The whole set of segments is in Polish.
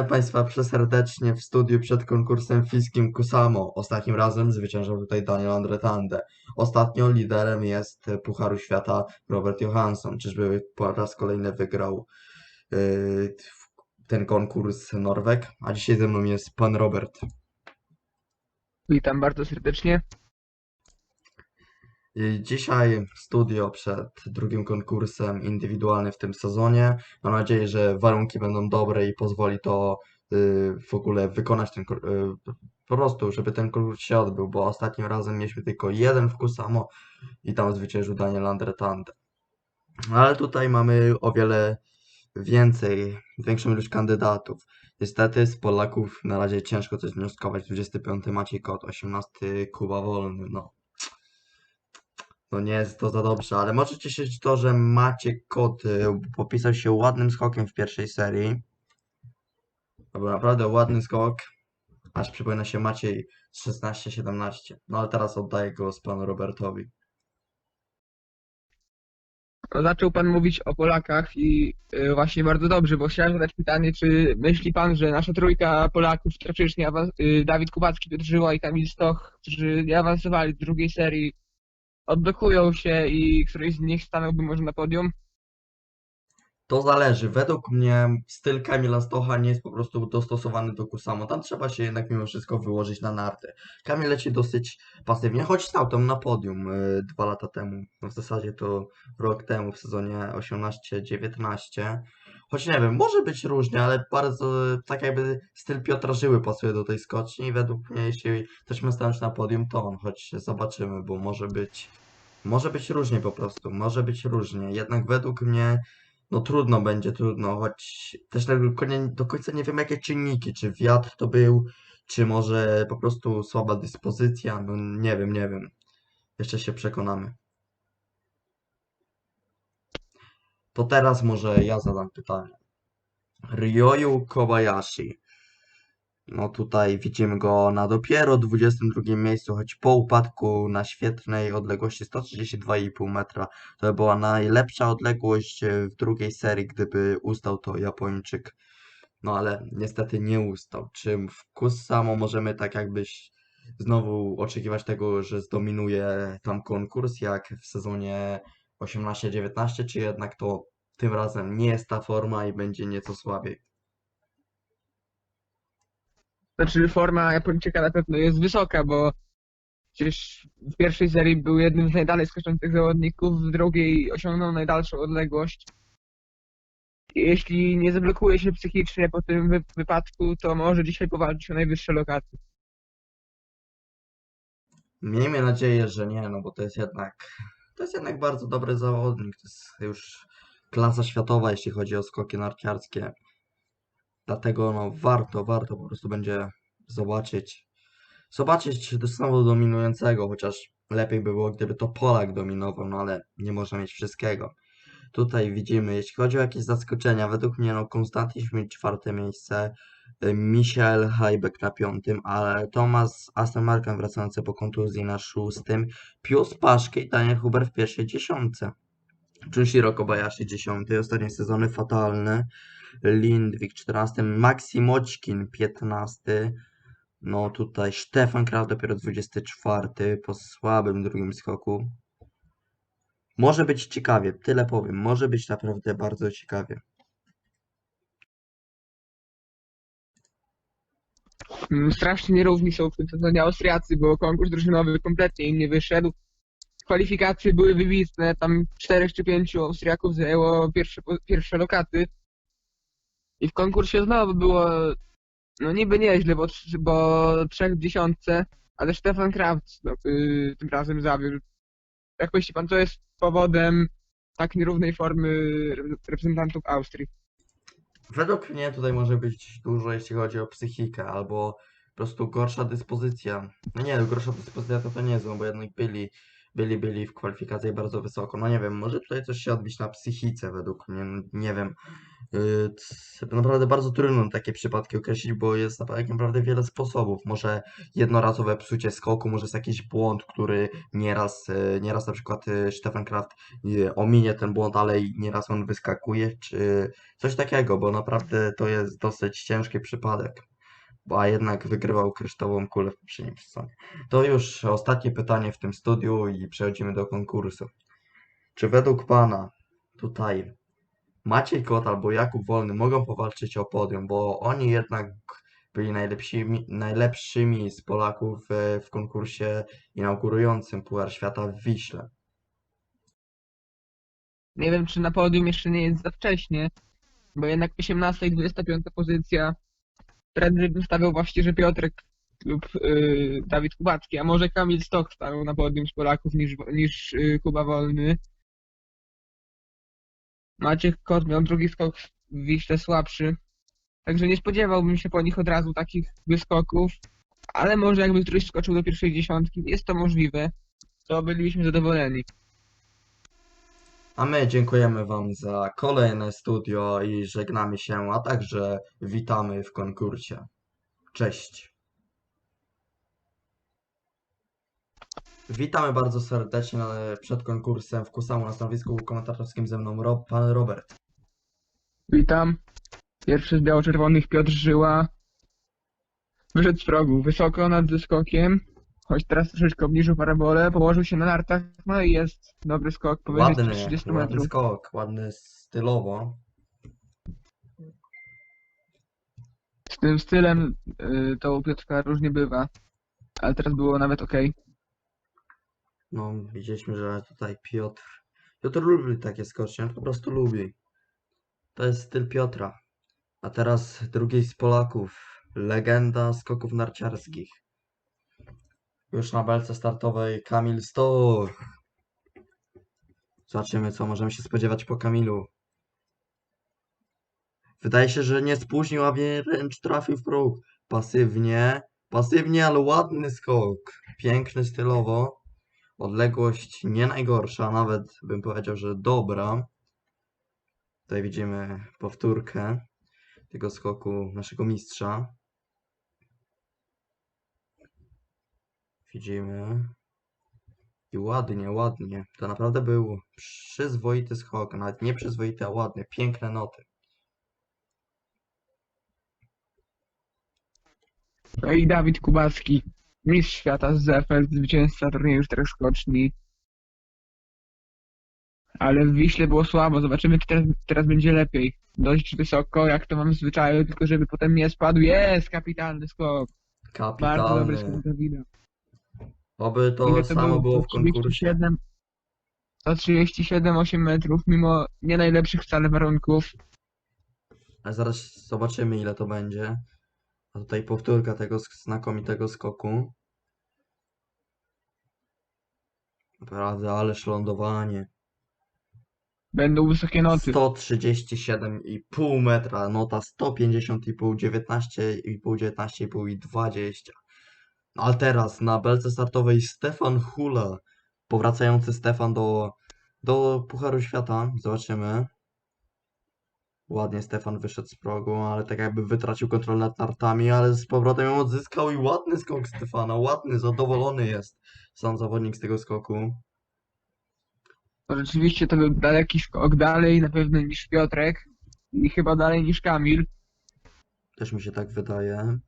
Witam Państwa przeserdecznie w studiu przed konkursem fiskim Kusamo. Ostatnim razem zwyciężył tutaj Daniel Andretande. Ostatnio liderem jest Pucharu Świata Robert Johansson. Czyżby po raz kolejny wygrał yy, ten konkurs Norweg? A dzisiaj ze mną jest pan Robert. Witam bardzo serdecznie. I Dzisiaj studio przed drugim konkursem indywidualnym w tym sezonie. Mam nadzieję, że warunki będą dobre i pozwoli to y, w ogóle wykonać ten, y, po prostu, żeby ten konkurs się odbył, bo ostatnim razem mieliśmy tylko jeden w Kusamo i tam zwyciężył Daniel Andretande. Ale tutaj mamy o wiele więcej, większą ilość kandydatów. Niestety z Polaków na razie ciężko coś wnioskować. 25 Maciej Kot, 18 Kuba Wolny, no. No nie jest to za dobrze, ale może cieszyć to, że Maciek Kot y, popisał się ładnym skokiem w pierwszej serii. To był naprawdę ładny skok, aż przypomina się Maciej z 16-17. No ale teraz oddaję głos panu Robertowi. Zaczął Pan mówić o Polakach i y, właśnie bardzo dobrze, bo chciałem zadać pytanie, czy myśli Pan, że nasza trójka Polaków, awans- y, Dawid Kubacki, Piotr Żyła i Kamil Stoch, którzy nie awansowali do drugiej serii, odblokują się i któryś z nich stanąłby może na podium? To zależy. Według mnie styl Kamila Stocha nie jest po prostu dostosowany do Kusamo. Tam trzeba się jednak mimo wszystko wyłożyć na narty. Kamil leci dosyć pasywnie, choć stał tam na podium y, dwa lata temu. No w zasadzie to rok temu w sezonie 18-19. Choć nie wiem, może być różnie, ale bardzo tak jakby styl Piotra Żyły pasuje do tej skoczni według mnie jeśli też ma stanąć na podium, to on, choć zobaczymy, bo może być może być różnie po prostu, może być różnie. Jednak według mnie no trudno będzie, trudno, choć też do końca nie wiem jakie czynniki, czy wiatr to był, czy może po prostu słaba dyspozycja, no nie wiem, nie wiem. Jeszcze się przekonamy. To teraz może ja zadam pytanie. Ryoyu Kobayashi. No tutaj widzimy go na dopiero 22 miejscu, choć po upadku na świetnej odległości 132,5 metra. To była najlepsza odległość e, w drugiej serii, gdyby ustał to Japończyk. No ale niestety nie ustał. Czy w Kusamo możemy tak jakbyś znowu oczekiwać tego, że zdominuje tam konkurs, jak w sezonie 18-19, czy jednak to tym razem nie jest ta forma i będzie nieco słabiej? Znaczy forma Japończyka na pewno jest wysoka, bo przecież w pierwszej serii był jednym z najdalej skoczących zawodników, w drugiej osiągnął najdalszą odległość. Jeśli nie zablokuje się psychicznie po tym wy wypadku, to może dzisiaj powalczyć o najwyższe lokaty. Miejmy nadzieję, że nie, no bo to jest jednak, to jest jednak bardzo dobry zawodnik. To jest już klasa światowa, jeśli chodzi o skoki narciarskie. Dlatego no warto, warto po prostu będzie zobaczyć, zobaczyć znowu dominującego, chociaż lepiej by było, gdyby to Polak dominował, no ale nie można mieć wszystkiego. Tutaj widzimy, jeśli chodzi o jakieś zaskoczenia, według mnie no Konstantin Schmidt czwarte miejsce, y, Michel Hajbek na piątym, ale Thomas Aston wracający po kontuzji na szóstym, Pius Paszke i Daniel Huber w pierwszej dziesiątce. Junshiro Kobayashi dziesiąty, ostatnie sezony fatalne, Lindwik 14, Maxim Oćkin 15, no tutaj Stefan Kraft dopiero 24 po słabym drugim skoku. Może być ciekawie, tyle powiem, może być naprawdę bardzo ciekawie. Mm, Strasznie nierówni są w tym sezonie Austriacy, bo konkurs drużynowy kompletnie im nie wyszedł. Kwalifikacje były wybitne, tam czterech czy pięciu Austriaków zajęło pierwsze, pierwsze lokaty. I w konkursie znowu było, no niby nieźle, bo, bo trzech w dziesiątce, ale Stefan Kraft no, y, tym razem zawiódł. Jak myśli pan, co jest powodem tak nierównej formy re- reprezentantów Austrii? Według mnie tutaj może być dużo, jeśli chodzi o psychikę, albo po prostu gorsza dyspozycja. No nie, gorsza dyspozycja to to nie złą, bo jednak byli byli, byli w kwalifikacjach bardzo wysoko. No nie wiem, może tutaj coś się odbić na psychice według mnie, nie wiem. C- naprawdę bardzo trudno takie przypadki określić, bo jest naprawdę, wiele sposobów. Może jednorazowe psucie skoku, może jest jakiś błąd, który nieraz, yy, nieraz na przykład yy, Stefan Kraft ominie ten błąd, ale nieraz on wyskakuje, czy coś takiego, bo naprawdę to jest dosyć ciężki przypadek. A jednak wygrywał kryształową kulę w poprzednim sezonie. To już ostatnie pytanie w tym studiu i przechodzimy do konkursu. Czy według Pana tutaj Maciej Kot albo Jakub Wolny mogą powalczyć o podium, bo oni jednak byli najlepszymi, najlepszymi z Polaków w konkursie inaugurującym Puchar Świata w Wiśle. Nie wiem, czy na podium jeszcze nie jest za wcześnie, bo jednak 18 i 25 pozycja. Trener bym stawiał właśnie, że Piotrek lub y, Dawid Kubacki, a może Kamil Stok stanął na podium z Polaków niż, niż y, Kuba Wolny. Maciek Kot miał drugi skok w Wiśle słabszy, także nie spodziewałbym się po nich od razu takich wyskoków, ale może jakby któryś skoczył do pierwszej dziesiątki, jest to możliwe, to bylibyśmy zadowoleni. A my dziękujemy Wam za kolejne studio i żegnamy się, a także witamy w konkursie. Cześć. Witamy bardzo serdecznie na- przed konkursem w Kusamu na stanowisku komentatorskim ze mną Rob, pan Robert. Witam. Pierwszy z biało-czerwonych Piotr Żyła. Wyszedł z progu, wysoko nad zeskokiem, choć teraz troszeczkę obniżył parabolę, położył się na nartach, no i jest dobry skok, powyżej Ładny, 30 ładny metrów. skok, ładny stylowo. Z tym stylem y, to u Piotrka różnie bywa, ale teraz było nawet ok. No, widzieliśmy, że tutaj Piotr. Piotr lubi takie skocznie, on po prostu lubi. To jest styl Piotra. A teraz drugi z Polaków. Legenda skoków narciarskich. Już na belce startowej Kamil Stoch. Zobaczymy, co możemy się spodziewać po Kamilu. Wydaje się, że nie spóźnił, a wręcz trafił w próg. Pasywnie, pasywnie, ale ładny skok. Piękny stylowo. Odległość nie najgorsza, nawet bym powiedział, że dobra. Tutaj widzimy powtórkę tego skoku naszego mistrza. Widzimy. I ładnie, ładnie. To naprawdę był przyzwoity skok, nawet nie przyzwoity, a ładny. Piękne noty. No i Dawid Kubacki, mistrz świata z ZFL, zwycięzca turnieju czterech skoczni. Ale w Wiśle było słabo, zobaczymy czy teraz, teraz będzie lepiej. Dość wysoko, jak to mam w zwyczaju, tylko żeby potem nie spadł. Jest kapitalny skok. Bardzo dobry skok Kapitalny. Dawida. Oby to Ile samo było w konkursie. 137, 137, 8 metrów, mimo nie najlepszych wcale warunków. A zaraz zobaczymy, ile to będzie. A tutaj powtórka tego sk- znakomitego skoku. Naprawdę, ależ lądowanie. Będą wysokie noty. 137,5 metra, nota 150,5, 19,5, 19,5 i 20. No ale teraz na belce startowej Stefan Hula, powracający Stefan do, do Pucharu Świata, zobaczymy. Ładnie Stefan wyszedł z progu, ale tak jakby wytracił kontrolę nad nartami, ale z powrotem ją odzyskał i ładny skok Stefana, ładny, zadowolony jest sam zawodnik z tego skoku. Rzeczywiście to był daleki skok, dalej na pewno niż Piotrek i chyba dalej niż Kamil. Też mi się tak wydaje.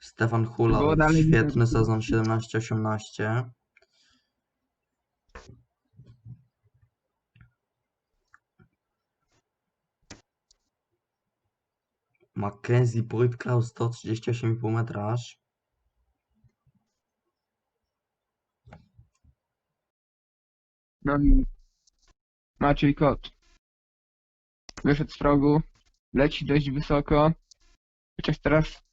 Stefan Hula, dalej świetny sezon 17-18. Mackenzie Boyd-Kraus 138,5 metra aż. No i Maciej Kot. Wyszedł z progu, leci dość wysoko. Chociaż teraz,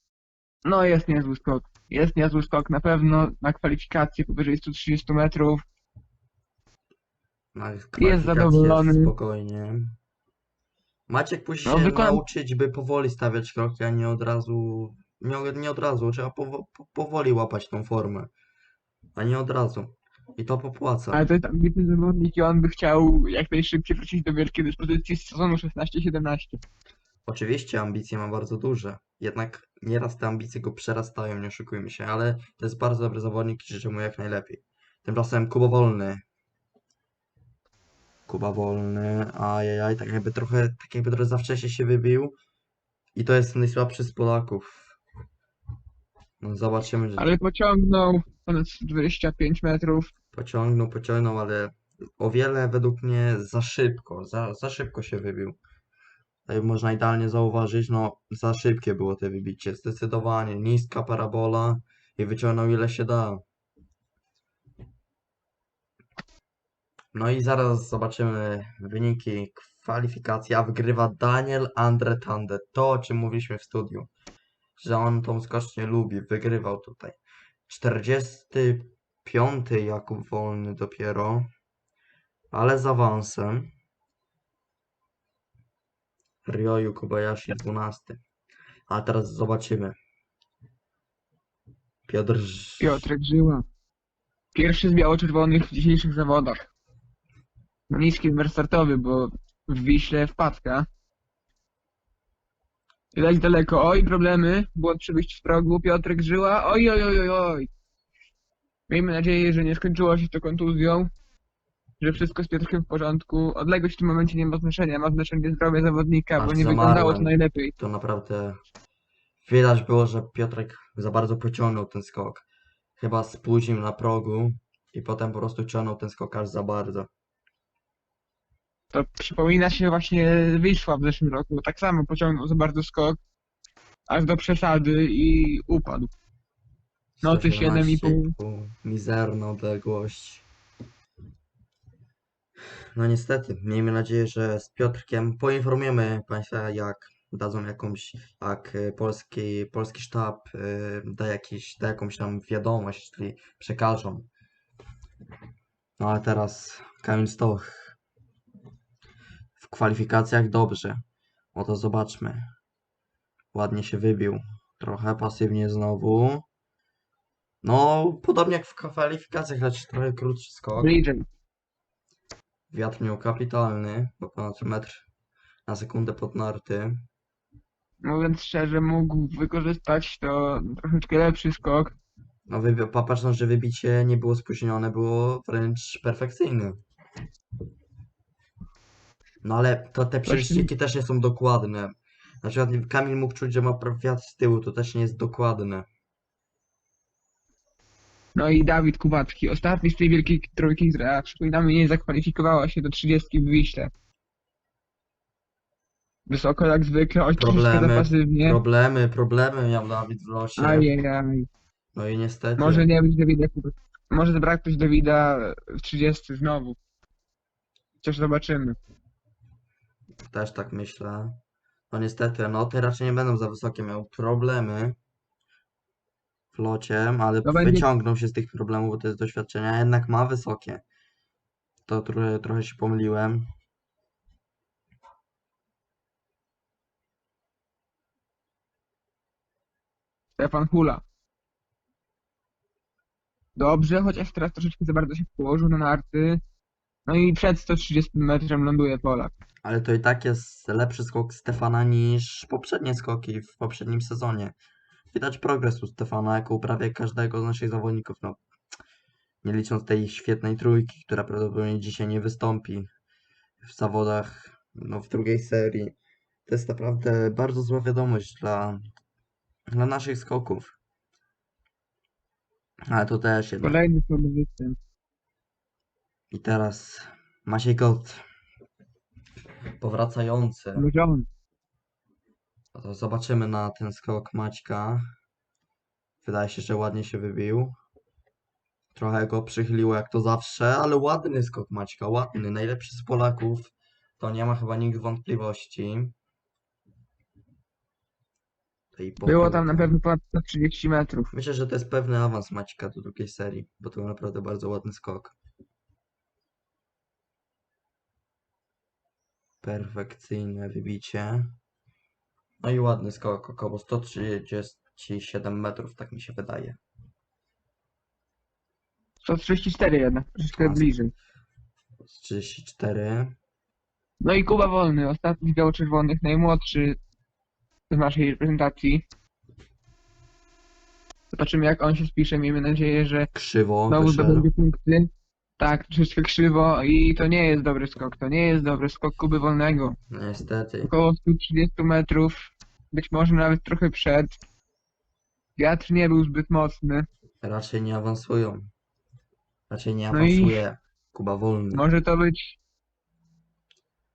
no jest niezły skok. Jest niezły skok na pewno na kwalifikację powyżej 130 metrów. Na kwalifikacje zadowolony. Spokojnie. Maciek musi No, się nauczyć, by powoli stawiać kroki, a nie od razu. Nie, nie od razu, trzeba powo po, powoli łapać tą formę. A nie od razu. I to popłaca. Ale to jest ambitny zawodnik i on by chciał jak najszybciej wrócić do wielkiej dyspozycji z sezonu 16-17. Oczywiście ambicje ma bardzo duże, jednak nieraz te ambicje go przerastają, nie oszukujmy się, ale to jest bardzo dobry zawodnik i życzę mu jak najlepiej. Tymczasem Kuba Wolny. Kuba Wolny, ajajaj, tak jakby trochę, tak jakby trochę za wcześnie się wybił. I to jest najsłabszy z Polaków. No zobaczymy, że Ale pociągnął ponad 25 metrów. pociągnął, pociągnął, ale o wiele według mnie za szybko, za, za szybko się wybił. Tutaj można idealnie zauważyć, no za szybkie było to wybicie, zdecydowanie, niska parabola i wyciągnął ile się da. No i zaraz zobaczymy wyniki kwalifikacji, a wygrywa Daniel Andre Tande, to o czym mówiliśmy w studiu, że on tą skocznię lubi, wygrywał tutaj. 45 Jakub Wolny dopiero, ale z awansem. Ryoyu Kobayashi 12. A teraz zobaczymy. Piotr. Ż- Piotrek Żyła. Pierwszy z biało-czerwonych w dzisiejszych zawodach. Niski numer startowy, bo w Wiśle wpadka. Widać daleko. Oj, problemy. Błąd przy wyjściu z progu. Piotrek Żyła. Oj, oj, oj, oj, oj. Miejmy nadzieję, że nie skończyło się to kontuzją. Że wszystko z Piotrkiem w porządku. Odległość w tym momencie nie ma znaczenia. Ma znaczenie zdrowie zawodnika, Aż bo nie wyglądało to zamarłem. najlepiej. To naprawdę widać było, że Piotrek za bardzo pociągnął ten skok. Chyba spóźnił na progu i potem po prostu ciągnął ten skok aż za bardzo. To przypomina się właśnie Wisła w zeszłym roku. Tak samo pociągnął za bardzo skok, aż do przesady i upadł. No, ty 7,5. 117,5. Mizerna odległość. No niestety, miejmy nadzieję, że z Piotrkiem poinformujemy Państwa, jak dadzą jakąś, jak e, polski, polski sztab e, da, jakiś, da jakąś tam wiadomość, czyli przekażą. No ale teraz Kamil Stoch. W kwalifikacjach dobrze. Oto zobaczmy. Ładnie się wybił. Trochę pasywnie znowu. No, podobnie jak w kwalifikacjach, lecz trochę krótszy skok. Wiatr miał kapitalny, bo ponad metr na sekundę pod narty. Mówiąc szczerze, mógł wykorzystać to troszeczkę lepszy skok. No, wybi- pa- patrząc, że wybicie nie było spóźnione, było wręcz perfekcyjne. No ale to te prześcigi też nie są dokładne. Na przykład Kamil mógł czuć, że ma wiatr z tyłu, to też nie jest dokładne. No i Dawid Kubacki, ostatni z tej wielkiej trójki, która przypominamy nie zakwalifikowała się do 30 w Wiśle. Wysoko jak zwykle, oj Problemy, pasywnie. Problemy, problemy miał Dawid w losie. Ajajaj. No i niestety. Może nie być Dawida. Może zabraknąć Dawida w 30 znowu. Chociaż zobaczymy. Też tak myślę. No niestety, no te raczej nie będą za wysokie, miał problemy w locie, ale To będzie- wyciągnął się z tych problemów, bo to jest doświadczenia, jednak ma wysokie. To trochę, trochę się pomyliłem. Stefan Hula. Dobrze, chociaż teraz troszeczkę za bardzo się położył na narty. No i przed 130 metrem ląduje Polak. Ale to i tak jest lepszy skok Stefana niż poprzednie skoki w poprzednim sezonie. Widać progres u Stefana, jako u prawie każdego z naszych zawodników. No, nie licząc tej świetnej trójki, która prawdopodobnie dzisiaj nie wystąpi w zawodach no, w drugiej serii. To jest naprawdę bardzo zła wiadomość dla, dla naszych skoków. Ale to też jednak. Kolejny występ. I teraz Maciej Kot. Powracający. To zobaczymy na ten skok Maćka. Wydaje się, że ładnie się wybił. Trochę go przychyliło jak to zawsze, ale ładny skok Maćka, ładny, najlepszy z Polaków. To nie ma chyba nikt wątpliwości. Tutaj Było tam na pewno ponad 130 metrów. Myślę, że to jest pewny awans Maćka do drugiej serii, bo to był naprawdę bardzo ładny skok. Perfekcyjne wybicie. No i ładny skok, około 137 metrów, tak mi się wydaje. 134 jednak, troszeczkę A, bliżej. 34. No i Kuba Wolny, ostatni z biało-czerwonych, najmłodszy z naszej reprezentacji. Zobaczymy jak on się spisze, miejmy nadzieję, że Krzywo znowu zdobędzie punkty. Tak, troszeczkę krzywo i to nie jest dobry skok, to nie jest dobry skok Kuby Wolnego. Niestety. Około 130 metrów, być może nawet trochę przed. Wiatr nie był zbyt mocny. Raczej nie awansują. Raczej nie No awansuje. Kuba Wolny. Może to być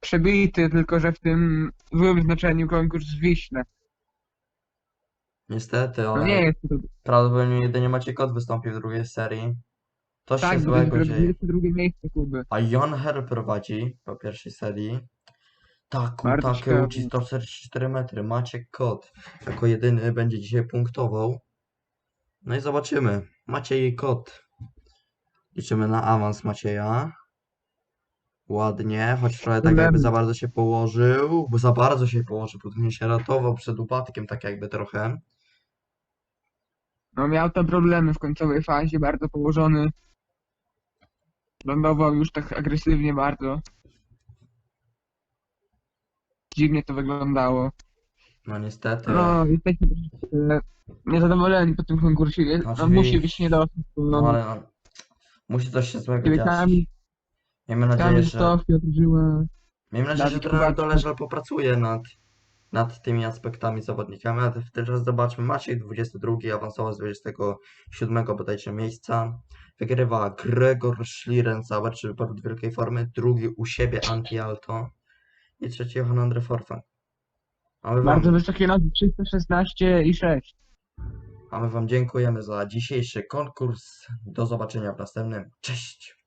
przebity, tylko że w tym złym znaczeniu konkurs Wiśle. Niestety, No ale nie jest to prawdopodobnie jedynie Maciej Kot wystąpi w drugiej serii. To się tak, to złego dzieje. 22 miejsce Kuby. A Jon Her prowadzi po pierwszej serii. Taku, Bardzo Takeuchi ciekawe. 144 metry. Maciek Kot jako jedyny będzie dzisiaj punktował. No i zobaczymy. Maciej Kot. Liczymy na awans Macieja. Ładnie, choć trochę tak jakby za bardzo się położył, bo za bardzo się położył, później się ratował przed upadkiem, tak jakby trochę. No miał tam problemy w końcowej fazie, bardzo położony. Lądował już tak agresywnie bardzo. Dziwnie to wyglądało. No niestety. No, jesteśmy troszeczkę niezadowoleni po tym konkursie. Jest- No, Oczywiście. musi być niedosyt. No bo ale no, musi coś się złego dziać. Kamil, Miejmy nadzieję, Kamil że... Stoch, Piotr Żyła. Miejmy nadzieję, że Dawid trener Kubacki. Doleżal popracuje nad, nad tymi aspektami zawodnikami, a teraz zobaczmy, Maciek 22 awansował z 27 bodajże miejsca, wygrywa Gregor Schlierencauer, czyli wypadł wielkiej formy, drugi u siebie Anti-Alto i trzeci Johan Andre. A my, Bardzo wam, wysokie noty, 316 i 6. a my Wam dziękujemy za dzisiejszy konkurs. Do zobaczenia w następnym. Cześć!